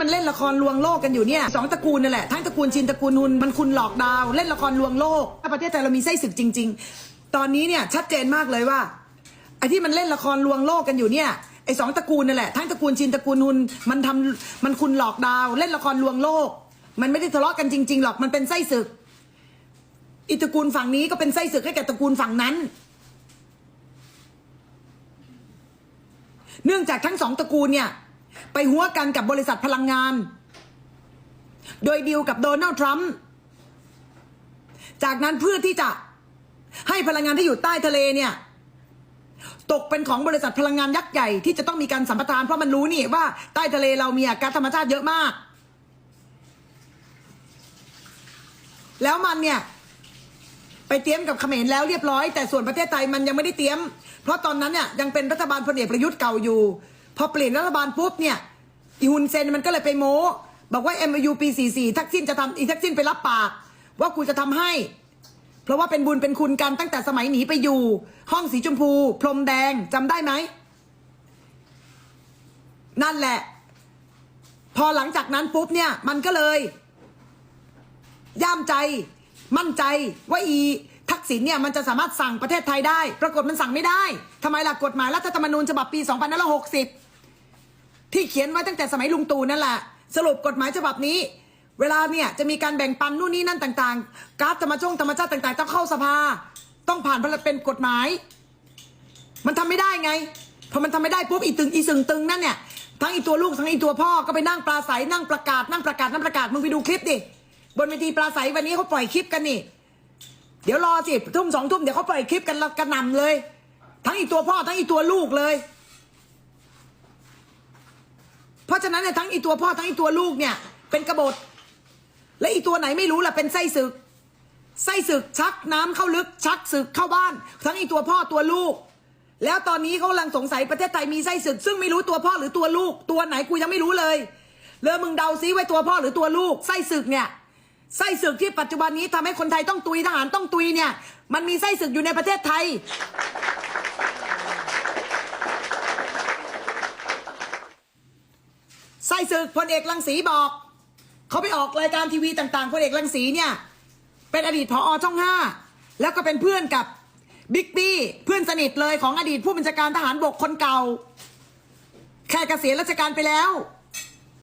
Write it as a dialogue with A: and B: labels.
A: มันเล่นละครลวงโลกกันอยู่เนี่ยสองตระกูลนั่นแหละทั้งตระกูลชินตระกูลนุนมันคุณหลอกดาว เล่นละครลวงโลกถ้าประเทศไทยเรามีไส้ศึกจริง ๆ ตอนนี้เนี่ยชัดเจนมากเลยว่าไอ้ที่มันเล่นละครลวงโลกกันอยู่เนี่ยไอ้สองตระกูลนั่นแหละทั้งตระกูลชินตระกูลนุนมันทำมันคุณหลอกดาว เล่นละครลวงโลก มันไม่ได้ทะเลาะกันจริง ๆ หรอกมันเป็นไส้ศึกอีตระกูลฝั่งนี้ก็เป็นไส้ศึกให้แก่ตระกูลฝั่งนั้น เนื่องจากทั้งสองตระกูลเนี่ย ไปหัวกันกับบริษัทพลังงาน โดยดีลกับโดนัลด์ทรัมป์จากนั้นเพื่อที่จะให้พลังงานที่อยู่ใต้ทะเลเนี่ย ตกเป็นของบริษัทพลังงานยักษ์ใหญ่ที่จะต้องมีการสัมปทานเพราะมันรู้นี่ว่าใต้ทะเลเรามีก๊าซธรรมชาติเยอะมาก แล้วมันเนี่ย ไปเตรียมกับเขมรแล้วเรียบร้อย แต่ส่วนประเทศไทยมันยังไม่ได้เตรียม เพราะตอนนั้นเนี่ยยังเป็นรัฐบาลพลเอกประยุทธ์เก่าอยู่ พอเปลี่ยนรัฐบาลปุ๊บเนี่ยอีฮุนเซนมันก็เลยไปโม้บอกว่า MOU ปี 44 ทักษิณจะทำอีทักษิณไปรับปาก ว่ากูจะทำให้ เพราะว่าเป็นบุญเป็นคุณกันตั้งแต่สมัยหนีไปอยู่ ห้องสีชมพู พรมแดงจำได้ไหม นั่นแหละ พอหลังจากนั้นปุ๊บเนี่ย มันก็เลย ย่ามใจ มั่นใจว่าอี ทักษิณเนี่ยมันจะสามารถสั่งประเทศไทยได้ ปรากฏมันสั่งไม่ได้ทำไมล่ะกฎหมายรัฐธรรมนูญฉบับปี2560 ที่เขียนไว้ตั้งแต่สมัยลุงตู่นั่นแหละสรุปกฎหมายฉบับนี้ เวลาเนี่ยจะมีการแบ่งปันนู่นนี่นั่นต่างๆก๊าซธรรมชงธรรมชาติต่าง ๆ ต้องเข้าสภา ต้องผ่านเป็นกฎหมาย มันทำไม่ได้ไงพอมันทำไม่ได้ปุ๊บอีตึงอีสึงตึงนั่นเนี่ยทั้งอีตัวลูกทั้งอีตัวพ่อก็ไปนั่งปลาใสนั่งประกาศนั่งประกาศนั่งประกาศมึงไปดูคลิปดิบนเวทีปลาใสวันนี้เขาปล่อยคลิปกันนี่ เดี๋ยวรอสิทุ่มสองทุ่มเดี๋ยวเขาปล่อยคลิปกันกระหน่ำเลย ทั้งอีตัวพ่อทั้งอีตัวลูกเลย เพราะฉะนั้นเนี่ยทั้งอีตัวพ่อทั้งอีตัวลูกเนี่ย เป็นกบฏและอีตัวไหนไม่รู้ล่ะเป็นไส้ศึกไส้ศึกชักน้ำเข้าลึกชักศึกเข้าบ้าน ทั้งอีตัวพ่อตัวลูก แล้วตอนนี้เขากำลังสงสัยประเทศไทยมีไส้ศึก ซึ่งไม่รู้ตัวพ่อหรือตัวลูก ตัวไหนกูยังไม่รู้เลยเลอมึงเดาซิไว้ตัวพ่อหรือตัวลูกไส้ศึกเนี่ยไส้ศึกที่ปัจจุบันนี้ทำให้คนไทยต้องตุยทหารต้องตุยเนี่ย มันมีไส้ศึกอยู่ในประเทศไทย ไส้ศึกพลเอกลังสีบอก เขาไปออกรายการทีวีต่างๆพลเอกลังสีเนี่ยเป็นอดีตผอช่องห้าแล้วก็เป็นเพื่อนกับบิ๊กบี้เพื่อนสนิทเลยของอดีตผู้บัญชาการทหารบกคนเก่า แค่เกษียณราชการไปแล้ว